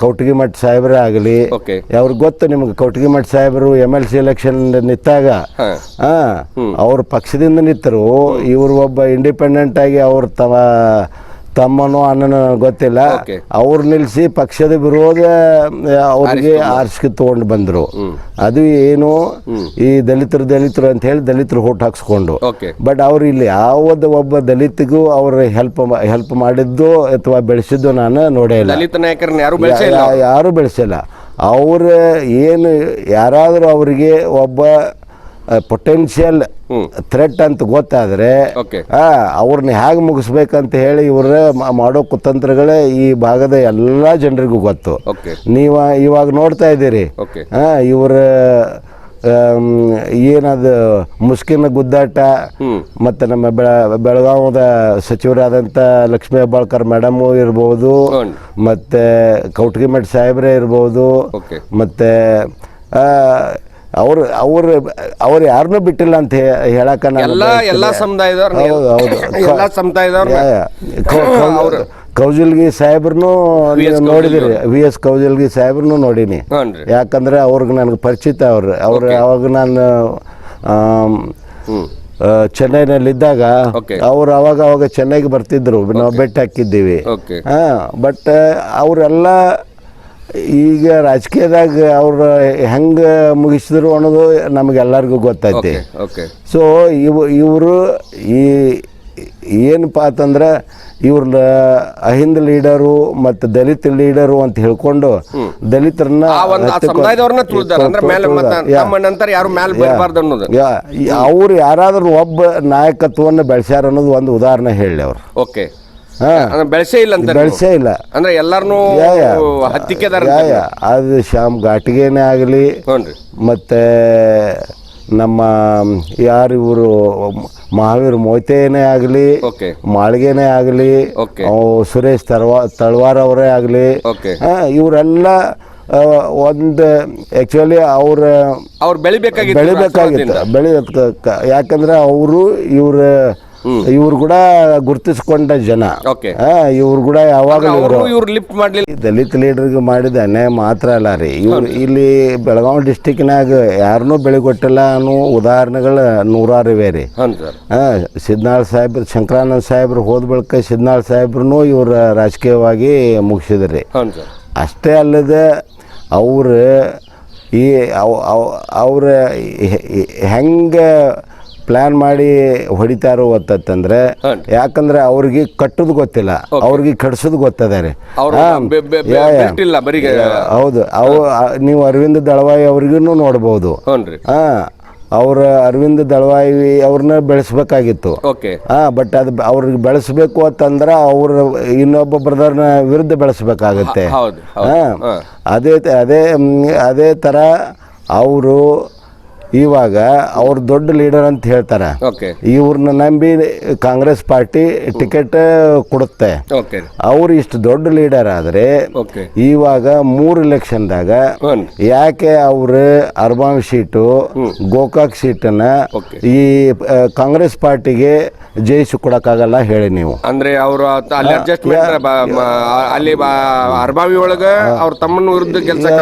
ಕೌಟಗಿ ಮಠ ಸಾಹೇಬರೇ ಆಗಲಿ ಅವ್ರಿಗೆ ಗೊತ್ತು ನಿಮ್ಗೆ? ಕೌಟಗಿ ಮಠ ಸಾಹೇಬರು ಎಂ ಎಲ್ ಸಿ ಎಲೆಕ್ಷನ್ ನಿಂತಾಗ ಅವ್ರ ಪಕ್ಷದಿಂದ ನಿಂತರು ಇವರು ಒಬ್ಬ ಇಂಡಿಪೆಂಡೆಂಟ್ ಆಗಿ ಅವ್ರ ತಮ್ಮ ತಮ್ಮನೋ ಅಣ್ಣನ ಗೊತ್ತಿಲ್ಲ. Okay. ಅವ್ರು ನಿಲ್ಲಿಸಿ ಪಕ್ಷದ ವಿರೋಧ ಅವ್ರಿಗೆ ಆರಿಸ್ಕೆ ತಗೊಂಡು ಬಂದರು. ಅದು ಏನು ಈ ದಲಿತರು ದಲಿತರು ಅಂತ ಹೇಳಿ ದಲಿತರು ಹೋಟ್ ಹಾಕ್ಸ್ಕೊಂಡು. ಓಕೆ ಬಟ್ ಅವ್ರು ಇಲ್ಲಿ ಯಾವುದ ಒಬ್ಬ ದಲಿತಿಗೂ ಅವ್ರ ಹೆಲ್ಪ್ ಹೆಲ್ಪ್ ಮಾಡಿದ್ದು ಅಥವಾ ಬೆಳೆಸಿದ್ದು ನಾನು ನೋಡೇ ಇಲ್ಲ. ದಲಿತ ನಾಯಕರನ್ನ ಯಾರು ಬೆಳೆಸೇ ಇಲ್ಲ. ಯಾ- ಯಾರು ಬೆಳೆಸಿಲ್ಲ ಅವ್ರ ಏನು ಯಾರಾದರೂ ಅವರಿಗೆ ಒಬ್ಬ ಪೊಟೆನ್ಷಿಯಲ್ ಥ್ರೆಟ್ ಅಂತ ಗೊತ್ತಾದರೆ ಅವ್ರನ್ನ ಹೇಗೆ ಮುಗಿಸ್ಬೇಕಂತ ಹೇಳಿ ಇವ್ರ ಮಾಡೋ ಕುತಂತ್ರಗಳೇ ಈ ಭಾಗದ ಎಲ್ಲ ಜನರಿಗೂ ಗೊತ್ತು. ನೀವು ಇವಾಗ ನೋಡ್ತಾ ಇದ್ದೀರಿ. ಇವ್ರ ಏನದು ಮುಸ್ಕಿನ ಗುದ್ದಾಟ ಮತ್ತು ನಮ್ಮ ಬೆಳ ಬೆಳಗಾವದ ಸಚಿವರಾದಂಥ ಲಕ್ಷ್ಮೀ ಹೆಬ್ಬಾಳ್ಕರ್ ಮೇಡಮು ಇರ್ಬೋದು ಮತ್ತು ಕೌಟಗಿಮಠ್ ಸಾಹೇಬ್ರೆ ಇರ್ಬೋದು ಮತ್ತು ಅವ್ರು ಅವ್ರು ಅವ್ರು ಯಾರನ್ನೂ ಬಿಟ್ಟಿಲ್ಲ ಅಂತ ಹೇಳಕ ಹೇಳಕ್ಕ ಎಲ್ಲ ಎಲ್ಲ ಸಮುದಾಯದವ್ರು ಹೌದು ಹೌದು. *laughs* ಎಲ್ಲ ಸಮುದಾಯದವ್ರು *clears throat* ಕೌಜಲ್ಗಿ ಸಾಹೇಬ್ರನ್ನು ನೋಡಿದಿರಿ. ವಿ ಎಸ್ ಕೌಜಲ್ಗಿ ಸಾಹೇಬ್ರನ್ನು ನೋಡೀನಿ. ಯಾಕಂದ್ರೆ ಅವ್ರಿಗೆ ನನಗೆ ಪರಿಚಿತ ಅವ್ರು. ಅವ್ರು ಅವಾಗ ನಾನು ಚೆನ್ನೈನಲ್ಲಿ ಇದ್ದಾಗ ಚೆನ್ನೈನಲ್ಲಿದ್ದಾಗ. ಅವ್ರು ಅವಾಗ ಅವಾಗ ಚೆನ್ನೈಗೆ ಬರ್ತಿದ್ರು. ನಾವು ಬೆಟ್ಟ ಹಾಕಿದ್ದೀವಿ. ಬಟ್ ಅವರೆಲ್ಲ ಈಗ ರಾಜಕೀಯದಾಗ ಅವ್ರು ಹೆಂಗೆ ಮುಗಿಸಿದ್ರು ಅನ್ನೋದು ನಮಗೆಲ್ಲರಿಗೂ ಗೊತ್ತೈತಿ. ಓಕೆ ಸೊ ಇವು ಇವರು ಈ ಏನಪ್ಪ ಅಂತಂದ್ರೆ ಇವ್ರ ಅಹಿಂದ ಲೀಡರು ಮತ್ತು ದಲಿತ ಲೀಡರು ಅಂತ ಹೇಳ್ಕೊಂಡು ದಲಿತರನ್ನ ಅವ್ರು ಯಾರಾದ್ರೂ ಒಬ್ಬ ನಾಯಕತ್ವವನ್ನು ಬೆಳೆಸ್ಯಾರ ಅನ್ನೋದು ಒಂದು ಉದಾಹರಣೆ ಹೇಳಿ ಅವ್ರು. ಓಕೆ. ಅಂದ್ರೆ ಬೆಳೆಸೇ ಇಲ್ಲ ಅಂತ ಬೆಳೆಸೇ ಇಲ್ಲ. ಅಂದ್ರೆ ಎಲ್ಲಾರನು ಯಾ. ಅದು ಶ್ಯಾಮ್ ಘಾಟಿಗೆನೇ ಆಗಲಿ ಮತ್ತೆ ನಮ್ಮ ಯಾರು ಇವರು ಮಹಾವೀರ್ ಮೊಯ್ತೆನೇ ಆಗಲಿ ಮಾಳಿಗೆನೇ ಆಗಲಿ. ಸುರೇಶ್ ತಳವಾ ತಳವಾರ್ ಅವರೇ ಆಗಲಿ ಇವರೆಲ್ಲ ಒಂದು ಆ್ಯಕ್ಚುಲಿ ಅವ್ರ ಅವ್ರು ಬೆಳಿಬೇಕಾಗಿತ್ತು ಬೆಳಿಬೇಕಾಗಿತ್ತು. ಬೆಳಿಬೇಕ ಯಾಕಂದ್ರೆ ಅವರು ಇವ್ರ ಇವ್ರು ಕೂಡ ಗುರ್ತಿಸ್ಕೊಂಡ ಜನ. ಇವ್ರು ಕೂಡ ಯಾವಾಗಲೂ ಅವರು ಇವ್ರು ಲಿಫ್ಟ್ ಮಾಡಲಿಲ್ಲ. ದಲಿತ ಲೀಡರ್ಗೆ ಮಾಡಿದ ಅನ್ಯಾಯ ಮಾತ್ರ ಅಲ್ಲ ರೀ. ಇವ್ರು ಇಲ್ಲಿ ಬೆಳಗಾವಿ ಡಿಸ್ಟಿಕ್ನಾಗ ಯಾರನ್ನೂ ಬೆಳಿಗೊಟ್ಟಿಲ್ಲ ಅನ್ನೋ ಉದಾಹರಣೆಗಳು ನೂರಾರು ಇವೆ ರೀ. ಸಿದ್ನಾಳ್ ಸಾಹೇಬ್ರು ಶಂಕರಾನಂದ ಸಾಹೇಬ್ರು ಹೋದ ಬಳಿಕ ಸಿದ್ನಾಳ್ ಸಾಹೇಬ್ರು ಇವ್ರ ರಾಜಕೀಯವಾಗಿ ಮುಗಿಸಿದ್ರಿ. ಅಷ್ಟೇ ಅಲ್ಲದೆ ಅವರು ಈ ಅವ್ರ ಹೆಂಗೆ ಪ್ಲ್ಯಾನ್ ಮಾಡಿ ಹೊಡಿತಾರೋ ಗೊತ್ತಂದ್ರೆ ಹ್ಮ್. ಯಾಕಂದ್ರೆ ಅವ್ರಿಗೆ ಕಟ್ಟೋದು ಗೊತ್ತಿಲ್ಲ. ಅವ್ರಿಗೆ ಕಟ್ಸೋದು ಗೊತ್ತದಾರೆ ರೀ. ಹೌದು. ಅವು ನೀವು ಅರವಿಂದ ದಳವಾಯಿ ಅವ್ರಿಗೂ ನೋಡ್ಬೋದು. ಹಾ. ಅವ್ರ ಅರವಿಂದ ದಳವಾಯಿ ಅವ್ರನ್ನ ಬೆಳೆಸ್ಬೇಕಾಗಿತ್ತು. ಹಾ ಬಟ್ ಅದು ಅವ್ರಿಗೆ ಬೆಳೆಸ್ಬೇಕು ಅಂತಂದ್ರೆ ಅವ್ರ ಇನ್ನೊಬ್ಬ ಬ್ರದರ್ನ ವಿರುದ್ಧ ಬೆಳೆಸ್ಬೇಕಾಗತ್ತೆ. ಹಾ. ಅದೇ ಅದೇ ಅದೇ ತರ ಅವರು ಇವಾಗ ಅವ್ರು ದೊಡ್ಡ ಲೀಡರ್ ಅಂತ ಹೇಳ್ತಾರೆ. ಇವ್ರನ್ನ ನಂಬಿ ಕಾಂಗ್ರೆಸ್ ಪಾರ್ಟಿ ಟಿಕೆಟ್ ಕೊಡುತ್ತೆ. ಅವ್ರು ಇಷ್ಟು ದೊಡ್ಡ ಲೀಡರ್ ಆದ್ರೆ ಇವಾಗ ಮೂರು ಇಲೆಕ್ಷನ್ದಾಗ ದಾಗ ಯಾಕೆ ಅವರು ಅರ್ಬಾನ್ ಸೀಟು ಗೋಕಾಕ್ ಸೀಟನ್ನ. ಈ ಕಾಂಗ್ರೆಸ್ ಪಾರ್ಟಿಗೆ ಜಯಿಸಿ ಕೊಡಕ್ಕಾಗಲ್ಲ ಹೇಳಿ ನೀವು. ಅಂದ್ರೆ ಅವರು ಅಲ್ಲಿ ಅರ್ಬಾವಿ ಒಳಗ ಅವ್ರ ತಮ್ಮನ ವಿರುದ್ಧ ಗೆಲ್ಸಕ್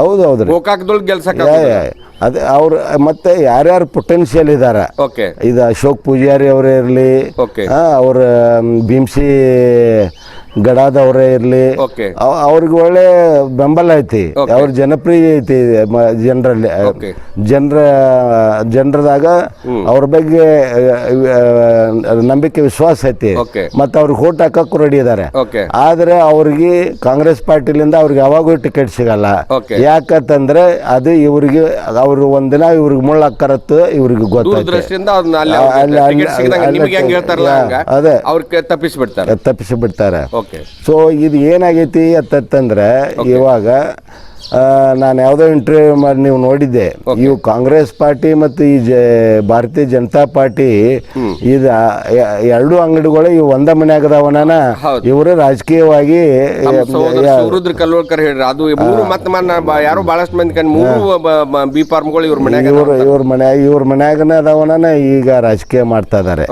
ಹೌದು ಹೌದು ಗೋಕಾಕ್ದೊಳಗೆ ಗೆಲ್ಸಕ್. ಅದೇ ಅವ್ರು ಮತ್ತೆ ಯಾರ್ಯಾರು ಪೊಟೆನ್ಷಿಯಲ್ ಇದಾರ ಓಕೆ ಇದು ಅಶೋಕ್ ಪೂಜಾರಿ ಅವರೇ ಇರಲಿ. ಅವ್ರ ಭೀಮ್ಸಿ ಗಡಾದವರೇ ಇರಲಿ. ಓಕೆ ಅವ್ರಿಗೆ ಒಳ್ಳೆ ಬೆಂಬಲ ಐತಿ. ಅವ್ರ ಜನಪ್ರಿಯ ಐತಿ ಜನರಲ್ಲಿ. ಜನರ ಜನರದಾಗ ಅವ್ರ ಬಗ್ಗೆ ನಂಬಿಕೆ ವಿಶ್ವಾಸ ಐತಿ. ಮತ್ತೆ ಅವ್ರಿಗೆ ಓಟ್ ಹಾಕಕ್ಕೂ ರೆಡಿ ಇದ್ದಾರೆ ಆದ್ರೆ ಅವ್ರಿಗೆ ಕಾಂಗ್ರೆಸ್ ಪಾರ್ಟಿಲಿಂದ ಅವ್ರಿಗೆ ಯಾವಾಗೂ ಟಿಕೆಟ್ ಸಿಗಲ್ಲ. ಯಾಕಂತಂದ್ರೆ ಅದು ಇವ್ರಿಗೆ ಅವ್ರ ಒಂದಿನ ಇವ್ರಿಗೆ ಮುಳ್ಳಕ್ಕರತ್ತು ಇವ್ರಿಗೆ ಗೊತ್ತಾಯ್ತು ಅದೇ. ತಪ್ಪಿಸಿ ಬಿಡ್ತಾರೆ ಓಕೆ ಸೊ ಇದು ಏನಾಗೈತಿ ಅತ್ತಂದ್ರೆ ಇವಾಗ ನಾನು ಯಾವುದೋ ಇಂಟರ್ವ್ಯೂ ಮಾಡಿ ನೀವು ನೋಡಿದ್ದೆ. ಇವು ಕಾಂಗ್ರೆಸ್ ಪಾರ್ಟಿ ಮತ್ತು ಈ ಜ ಭಾರತೀಯ ಜನತಾ ಪಾರ್ಟಿ ಇದು ಎರಡು ಅಂಗಡಿಗಳು ಇವು ಒಂದ ಮನ್ಯಾಗದವನ. ಇವರು ರಾಜಕೀಯವಾಗಿ ಶಿವರುದ್ರ ಕಲ್ವಳ್ಕರ್ ಹೇಳ್ರಿ ಅದು ಮೂರು ಮತ್ತೆ ಬ- ಬಹಳಷ್ಟು ಮಂದಿ ಕಂಡು ಮೂರು ಬಿ ಫಾರ್ಮ್ಗಳು ಇವ್ರ ಮನ್ಯಾಗ ಇವ್ರ ಇವ್ರ ಮನೆ ಇವ್ರ ಮನ್ಯಾಗನ ಅದಾವನ ಈಗ ರಾಜಕೀಯ ಮಾಡ್ತಾ ಇದ್ದಾರೆ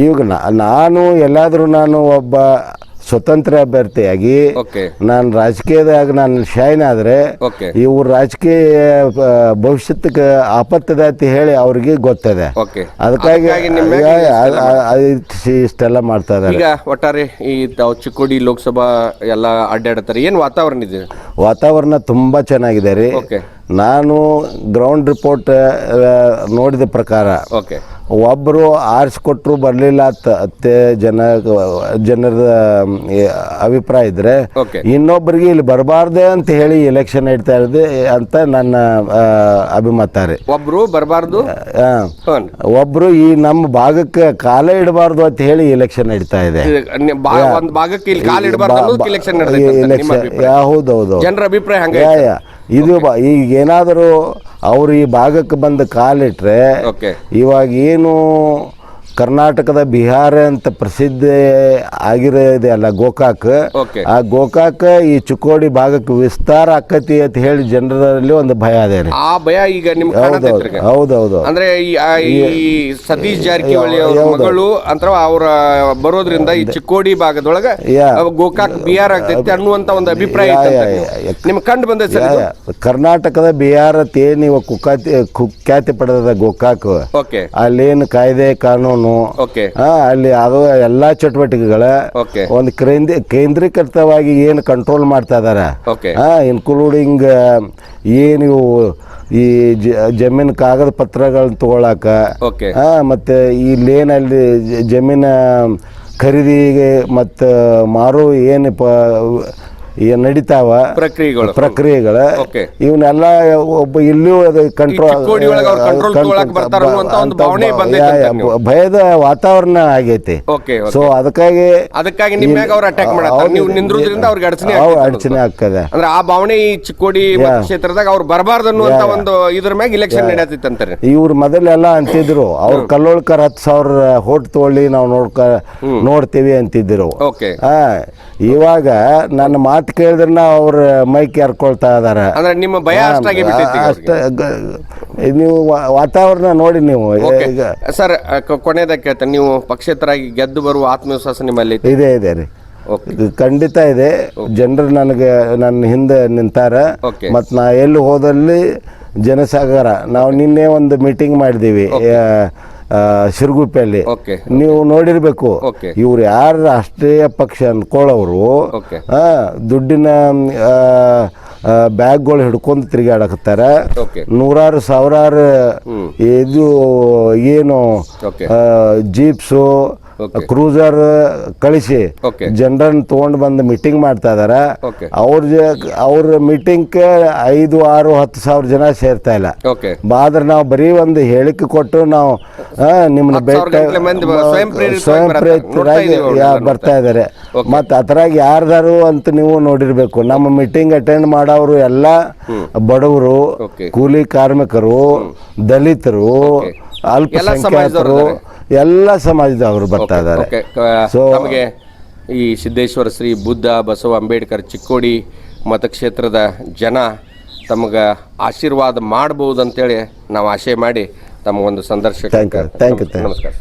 ಈಗ ನಾನು ಎಲ್ಲಾದರೂ ನಾನು ಒಬ್ಬ ಸ್ವತಂತ್ರ ಅಭ್ಯರ್ಥಿಯಾಗಿ ಓಕೆ ನಾನು ರಾಜಕೀಯದಾಗ ನಾನು ಶೈನ್ ಆದರೆ ಓಕೆ ಇವ್ರ ರಾಜಕೀಯ ಆ, ಭವಿಷ್ಯಕ್ಕೆ ಆಪತ್ತದ ಅಂತ ಹೇಳಿ ಅವ್ರಿಗೆ ಗೊತ್ತದೆ. ಓಕೆ ಅದಕ್ಕಾಗಿ ಅದಕ್ಕಾಗಿ ನಿಮ್ಮ ಮ್ಯಾಗೆ ಯಾ- ಯಾ- ಇಷ್ಟೆಲ್ಲ ಆ- ಆ- ಇಷ್ಟ್- ಇಷ್ಟೆಲ್ಲ ಮಾಡ್ತಾ ಇದ್ದಾರೆ. ಈಗ ಒಟ್ಟಾರೆ ಈ ತಾವು ಚಿಕ್ಕೋಡಿ ಲೋಕಸಭಾ ಎಲ್ಲ ಅಡ್ಡಾಡ್ತಾರೆ. ಏನ್ ವಾತಾವರಣ ಇದೆ? ವಾತಾವರಣ ತುಂಬ ಚೆನ್ನಾಗಿದೆ ರೀ. ಓಕೆ ನಾನು ಗ್ರೌಂಡ್ ರಿಪೋರ್ಟ್ ನೋಡಿದ ಪ್ರಕಾರ ಓಕೆ ಒಬ್ಬರು ಆರಿಸ್ಕೊಟ್ರು ಬರಲಿಲ್ಲ ಅತ್ತೆ ಜನ ಜನರ ಅಭಿಪ್ರಾಯ ಇದ್ರೆ ಇನ್ನೊಬ್ಬರಿಗೆ ಇಲ್ಲಿ ಬರಬಾರ್ದೆ ಅಂತ ಹೇಳಿ ಎಲೆಕ್ಷನ್ ಇಡ್ತಾ ಇದೆ ಅಂತ ನನ್ನ ಅಭಿಮತ ರೀ ಒಬ್ರು ಬರಬಾರ್ದು? ಒಬ್ರು ಈ ನಮ್ಮ ಭಾಗಕ್ಕೆ ಕಾಲ ಇಡಬಾರ್ದು ಅಂತ ಹೇಳಿ ಎಲೆಕ್ಷನ್ ಇಡ್ತಾ ಇದೆ. ಹೌದೌದು ಜನರ ಅಭಿಪ್ರಾಯ ಇದು ಈಗ ಏನಾದರೂ ಅವ್ರು ಈ ಭಾಗಕ್ಕೆ ಬಂದು ಕಾಲಿಟ್ರೆ ಇವಾಗ ಏನು ಕರ್ನಾಟಕದ ಬಿಹಾರ ಅಂತ ಪ್ರಸಿದ್ಧ ಆಗಿರೋದೆ ಅಲ್ಲ ಗೋಕಾಕ್ ಆ ಗೋಕಾಕ್ ಈ ಚುಕ್ಕೋಡಿ ಭಾಗಕ್ಕೆ ವಿಸ್ತಾರ ಆಕತಿ ಅಂತ ಹೇಳಿ ಜನರಲ್ಲಿ ಒಂದು ಭಯ ಅದೇ ರೀ ಆ ಭಯ ಈಗ ನಿಮ್ಗೆ ಕಾಣತೈತ್ರಿ ಈಗ. ಹೌದೌದು ಅಂದ್ರೆ ಈ ಆ- ಈ ಸತೀಶ್ ಜಾರಕಿಹೊಳಿ ಅವ್ರ ಮಗಳು ಅಂತ ಅವ್ರ ಬರೋದ್ರಿಂದ ಈ ಚಿಕ್ಕೋಡಿ ಭಾಗದೊಳಗ ಯಾ. ಅವ್ ಗೋಕಾಕ್ ಬಿಹಾರ್ ಆಗ್ತೈತಿ ಅನ್ನುವಂತ ಒಂದು ಅಭಿಪ್ರಾಯ ಐತೆ ಅಂತ ಯಾ, ಯಾ, ನಿಮ್ ಕಂಡು ಬಂದೈತಿ ಸರ್ ಇದು? ಕರ್ನಾಟಕದ ಬಿಹಾರ ತೇನಿ ಇವ ಕುಖ್ಯಾತಿ ಕುಖ್ಯಾತಿ ಪಡೆದ ಗೋಕಾಕ್ ಓಕೆ ಅಲ್ಲೇನು ಕಾಯ್ದೆ ಕಾನೂನು ಆ, ಅಲ್ಲಿ ಅದು ಎಲ್ಲಾ ಚಟುವಟಿಕೆಗಳ. ಒಂದು ಕೇಂದ್ರ ಕೇಂದ್ರೀಕೃತವಾಗಿ ಏನು ಕಂಟ್ರೋಲ್ ಮಾಡ್ತಾ ಇದಾರೆ. ಇನ್ಕ್ಲೂಡಿಂಗ್ ಏನು ಇವು ಈ ಜಮೀನ್ ಕಾಗದ ಪತ್ರಗಳನ್ನ ತಗೊಳಕ. ಮತ್ತೆ ಈ ಲೇನ್ ಅಲ್ಲಿ ಜಮೀನ ಖರೀದಿಗೆ ಮತ್ತು ಮಾರು ಏನು ಪ ಏನ್ ನಡೀತಾವ ಪ್ರಕ್ರಿಯೆಗಳು. ಪ್ರಕ್ರಿಯೆಗಳ. ಇವನ್ನೆಲ್ಲ ಒಬ್ಬ ಇಲ್ಲೂ ಅದು ಕಂಟ್ರೋಲ್ ಭಯದ ವಾತಾವರಣ ಆಗೈತಿ. ಸೊ ಅದಕ್ಕಾಗಿ ಅದಕ್ಕಾಗಿ ನಿಮ್ಮ ಮ್ಯಾಗ ಅವ್ರು ಅಟ್ಯಾಕ್ ಮಾಡತ್ತಾರ. ಹೌದು, ನೀವು ನಿಂದ್ರೋದ್ರಿಂದ ಅವ್ರಿಗೆ ಅಡಚಣೆ ಅಡಚಣೆ ಆಗ್ತದೆ. ಅಂದ್ರೆ ಆ ಭಾವನೆ ಈ ಚಿಕ್ಕೋಡಿ ಕ್ಷೇತ್ರದಾಗ ಅವ್ರು ಬರಬಾರ್ದು ಅನ್ನುವಂತ ಒಂದು ಇದ್ರ ಮ್ಯಾಗ ಇಲೆಕ್ಷನ್ ನಡೆಯತ್ತಿತ್ತು ಅಂತಾರೆ. ಇವ್ರು ಮೊದಲೆಲ್ಲ ಅಂತಿದ್ರು. ಅವ್ರ ಕಲ್ಲೋಳ್ಕರ್ ಹತ್ತು ಸಾವಿರ ಹೋಟ್ ತಗೊಳ್ಳಿ ನಾವು ನೋಡ್ಕ ನೋಡ್ತೀವಿ ಅಂತಿದ್ರು. ಇವಾಗ ನನ್ನ ಮಾತು ಕೇಳಿದ್ರೆ ಅವ್ರ ಮೈಕ್ ಯಾರ್ಕೊಳ್ತಾ ಇದಾರೆ. ಅಂದ್ರೆ ನಿಮ್ಮ ಭಯ ಅಷ್ಟಾಗಿ ಬಿಟ್ಟೈತಿ ಈಗ ಅಷ್ಟ ಗ- ನೀವು ವಾ- ವಾತಾವರಣ ನೋಡಿ ನೀವು. ಈಗ ಸರ್ ಕೊನೆಯದಾಗ ಕೇಳ್ತೇನೆ ನೀವು ಪಕ್ಷೇತರಾಗಿ ಗೆದ್ದು ಬರುವ ಆತ್ಮವಿಶ್ವಾಸ ನಿಮ್ಮಲ್ಲಿ ಐತಿ ಇದೆ ಇದೆ ರೀ ಖಂಡಿತ ಇದೆ. ಜನರು ನನಗೆ ನನ್ನ ಹಿಂದೆ ನಿಂತಾರ. ಓಕೆ. ಮತ್ತು ನಾ ಎಲ್ಲಿ ಹೋದಲ್ಲಿ ಜನಸಾಗರ. ನಾವು ನಿನ್ನೆ ಒಂದು ಮೀಟಿಂಗ್ ಮಾಡಿದ್ದೀವಿ. ಶಿರಗುಪ್ಪೆಯಲ್ಲಿ. ನೀವು ನೋಡಿರ್ಬೇಕು. ಇವ್ರು ಯಾರು ರಾಷ್ಟ್ರೀಯ ಪಕ್ಷ ಅನ್ಕೊಳ್ಳೋರು ದುಡ್ಡಿನ ಬ್ಯಾಗ್ಗಳು ಹಿಡ್ಕೊಂಡು ತಿರುಗಾಡಕತ್ತಾರ. ನೂರಾರು ಸಾವಿರಾರು ಇದು ಏನು ಜೀಪ್ಸು. ಕ್ರೂಸರ್ ಕಳಿಸಿ ಜನರನ್ನ ತೊಗೊಂಡು ಬಂದು ಮೀಟಿಂಗ್ ಮಾಡ್ತಾ ಇದಾರ. ಅವ್ರ ಅವ್ರ ಮೀಟಿಂಗ್ ಐದು ಆರು ಹತ್ತು ಸಾವಿರ ಜನ ಸೇರ್ತಾ ಇಲ್ಲ. ಆದ್ರೆ ನಾವು ಬರೀ ಒಂದು ಹೇಳಿಕೆ ಕೊಟ್ಟು ನಾವು ನಿಮ್ಮನ್ನ ಬ- ಸ್ವಯಂ. ಪ್ರೇರಿತರಾಗಿ ಬರ್ತಾ ಇದಾರೆ. ಮತ್ತೆ ಅದ್ರಾಗ ಯಾರ್ದಾರು ಅಂತ ನೀವು ನೋಡಿರ್ಬೇಕು. ನಮ್ಮ ಮೀಟಿಂಗ್ ಅಟೆಂಡ್ ಮಾಡೋರು ಎಲ್ಲ ಬಡವರು ಕೂಲಿ ಕಾರ್ಮಿಕರು ದಲಿತರು ಅಲ್ಪಸಂಖ್ಯಾತರು ಎಲ್ಲ ಸಮಾಜದವರು ಬರ್ತಾ ಇದ್ದಾರೆ. ಓಕೆ ನಮಗೆ ಈ ಸಿದ್ದೇಶ್ವರ ಶ್ರೀ ಬುದ್ಧ ಬಸವ ಅಂಬೇಡ್ಕರ್ ಚಿಕ್ಕೋಡಿ ಮತಕ್ಷೇತ್ರದ ಜನ ತಮಗೆ ಆಶೀರ್ವಾದ ಮಾಡ್ಬೋದು ಅಂತೇಳಿ ನಾವು ಆಶೆ ಮಾಡಿ ತಮ್ಮ ಒಂದು ಸಂದರ್ಶಕ ಥ್ಯಾಂಕ್ ಯು ಥ್ಯಾಂಕ್ ಯು ನಮಸ್ಕಾರ.